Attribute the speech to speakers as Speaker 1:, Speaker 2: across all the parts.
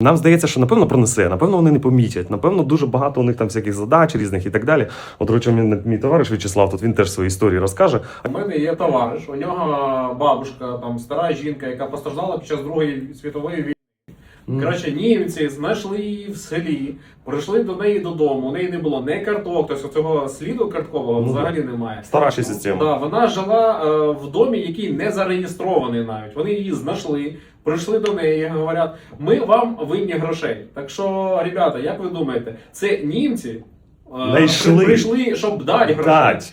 Speaker 1: Нам здається, що напевно пронесе, напевно, вони не помітять. Напевно, дуже багато у них там всяких задач різних і так далі. От, речі, мій, мій товариш В'ячеслав, тут він теж свої історії розкаже.
Speaker 2: У мене є товариш, у нього бабушка, там стара жінка, яка постраждала під час Другої світової війни. Коротше, німці знайшли її в селі, прийшли до неї додому. У неї не було ні карток, тобто цього сліду карткового
Speaker 1: Ну,
Speaker 2: взагалі немає.
Speaker 1: Старша система.
Speaker 2: Да, вона жила е, в домі, який не зареєстрований навіть. Вони її знайшли, прийшли до неї і говорять: ми вам винні грошей. Так що, ребята, як ви думаєте, це німці е,
Speaker 1: Знайшли.
Speaker 2: прийшли, щоб дати грошей.
Speaker 1: Дать.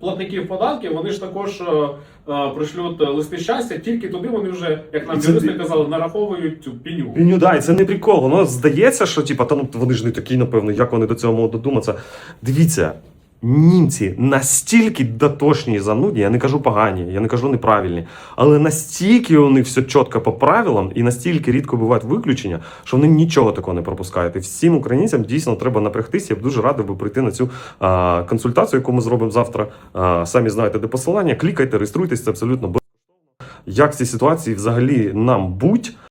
Speaker 2: платників податків, вони ж також е, е, пришлють листи щастя, тільки туди вони вже, як нам
Speaker 1: Це-
Speaker 2: юристи казали, нараховують цю піню.
Speaker 1: Піню, да, і це не прикол. Воно здається, що типа, та ну вони ж не такі, напевно, як вони до цього можуть додуматися. Дивіться, німці настільки дотошні і занудні, я не кажу погані, я не кажу неправильні, але настільки вони все чітко по правилам і настільки рідко бувають виключення, що вони нічого такого не пропускають. І всім українцям дійсно треба напрягтися. Я б дуже радий би прийти на цю а, консультацію, яку ми зробимо завтра. А, самі знаєте, де посилання. Клікайте, реєструйтесь, це абсолютно безкоштовно. Як в цій ситуації взагалі нам будь?